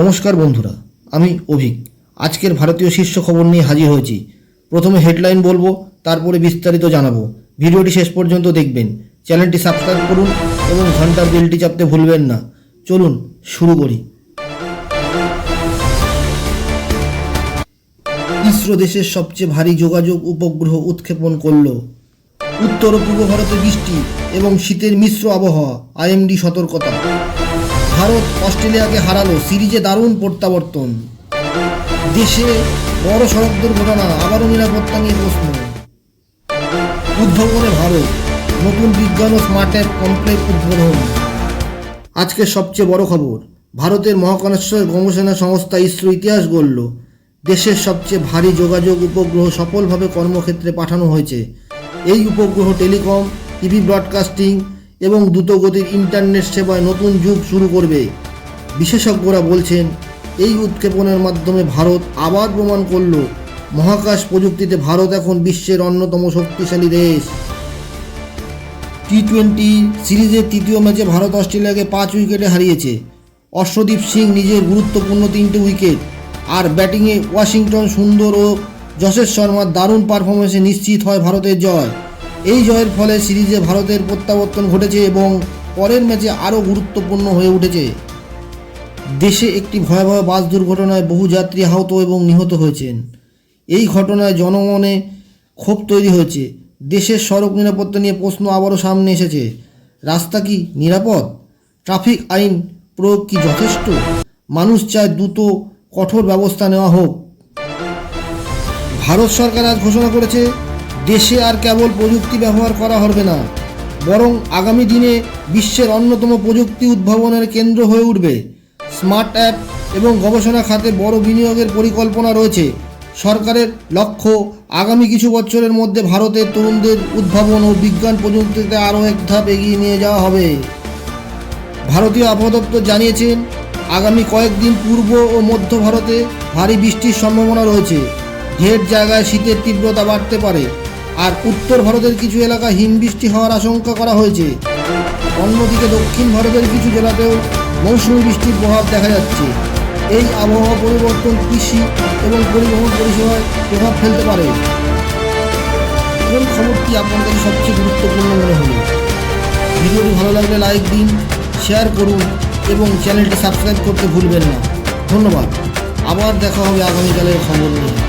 নমস্কার বন্ধুরা, আমি অভিক। আজকের ভারতীয় শীর্ষ খবর নিয়ে হাজির হয়েছি। প্রথমে হেডলাইন বলব, তারপরে বিস্তারিত জানাব। ভিডিওটি শেষ পর্যন্ত দেখবেন। চ্যানেলটি সাবস্ক্রাইব করুন এবং ঘণ্টার বেলটি চাপতে ভুলবেন না। চলুন, শুরু করি। ইসরো দেশের সবচেয়ে ভারী যোগাযোগ উপগ্রহ উৎক্ষেপণ করল। উত্তর ও পূর্ব ভারতে বৃষ্টি এবং শীতের মিশ্র আবহাওয়া, আইএমডি সতর্কতা। ভারত অস্ট্রেলিয়াকে হারালো, সিরিজে দারুণ প্রত্যাবর্তন। দেশে বড় সড়ক দুর্ঘটনা আবারও নিরাপত্তা নিয়ে প্রশ্ন। উদ্ভাবনে ভারত, নতুন বিজ্ঞান ও স্মার্ট অ্যাপ কমপ্লেক্স উদ্বোধন। আজকের সবচেয়ে বড় খবর, ভারতের মহাকাশেশ্বর গবেষণা সংস্থা ইসরো ইতিহাস গড়ল। দেশের সবচেয়ে ভারী যোগাযোগ উপগ্রহ সফলভাবে কর্মক্ষেত্রে পাঠানো হয়েছে। এই উপগ্রহ টেলিকম, টিভি ব্রডকাস্টিং এবং দ্রুতগতির ইন্টারনেট সেবায় নতুন যুগ শুরু করবে। বিশেষজ্ঞরা বলছেন, এই উৎক্ষেপণের মাধ্যমে ভারত আবার প্রমাণ করল, মহাকাশ প্রযুক্তিতে ভারত এখন বিশ্বের অন্যতম শক্তিশালী দেশ। টি টোয়েন্টি সিরিজের তৃতীয় ম্যাচে ভারত অস্ট্রেলিয়াকে পাঁচ উইকেটে হারিয়েছে। অশ্বদীপ সিং নিজের গুরুত্বপূর্ণ তিনটে উইকেট, আর ব্যাটিংয়ে ওয়াশিংটন সুন্দর ও যশেশ শর্মার দারুণ পারফরমেন্সে নিশ্চিত হয় ভারতের জয়। এই জয়ের ফলে সিরিজে ভারতের প্রত্যাবর্তন ঘটেছে এবং পরের ম্যাচে আরও গুরুত্বপূর্ণ হয়ে উঠেছে। দেশে একটি ভয়াবহ বাস দুর্ঘটনায় বহু যাত্রী আহত এবং নিহত হয়েছেন। এই ঘটনায় জনমনে ক্ষোভ তৈরি হয়েছে। দেশের সড়ক নিরাপত্তা নিয়ে প্রশ্ন আবারও সামনে এসেছে। রাস্তা কি নিরাপদ? ট্রাফিক আইন প্রয়োগ কি যথেষ্ট? মানুষ চায় দ্রুত, কঠোর ব্যবস্থা নেওয়া হোক। ভারত সরকার আজ ঘোষণা করেছে দেশে আর কেবল প্রযুক্তি ব্যবহার করা হবে না, বরং আগামী দিনে বিশ্বের অন্যতম প্রযুক্তি উদ্ভাবনের কেন্দ্র হয়ে উঠবে। স্মার্ট অ্যাপ এবং গবেষণা খাতে বড় বিনিয়োগের পরিকল্পনা রয়েছে। সরকারের লক্ষ্য, আগামী কিছু বছরের মধ্যে ভারতের তরুণদের উদ্ভাবন ও বিজ্ঞান প্রযুক্তিতে আরও এক ধাপ এগিয়ে নিয়ে যাওয়া হবে। ভারতীয় আবহাওয়া জানিয়েছেন, আগামী কয়েকদিন পূর্ব ও মধ্য ভারতে ভারী বৃষ্টির সম্ভাবনা রয়েছে। ঢের জায়গায় শীতের তীব্রতা বাড়তে পারে। আর উত্তর ভারতের কিছু এলাকায় হিমবৃষ্টি হওয়ার আশঙ্কা করা হয়েছে। অন্যদিকে দক্ষিণ ভারতের কিছু জেলাতেও মৌসুমি বৃষ্টির প্রভাব দেখা যাচ্ছে। এই আবহাওয়া পরিবর্তন কৃষি এবং পরিবহন পরিষেবায় প্রভাব ফেলতে পারে। কোন খবরটি আপনাদের সবচেয়ে গুরুত্বপূর্ণ মনে হলো? ভিডিওটি ভালো লাগলে লাইক দিন, শেয়ার করুন এবং চ্যানেলটি সাবস্ক্রাইব করতে ভুলবেন না। ধন্যবাদ। আবার দেখা হবে আগামীকালের খবর নিয়ে।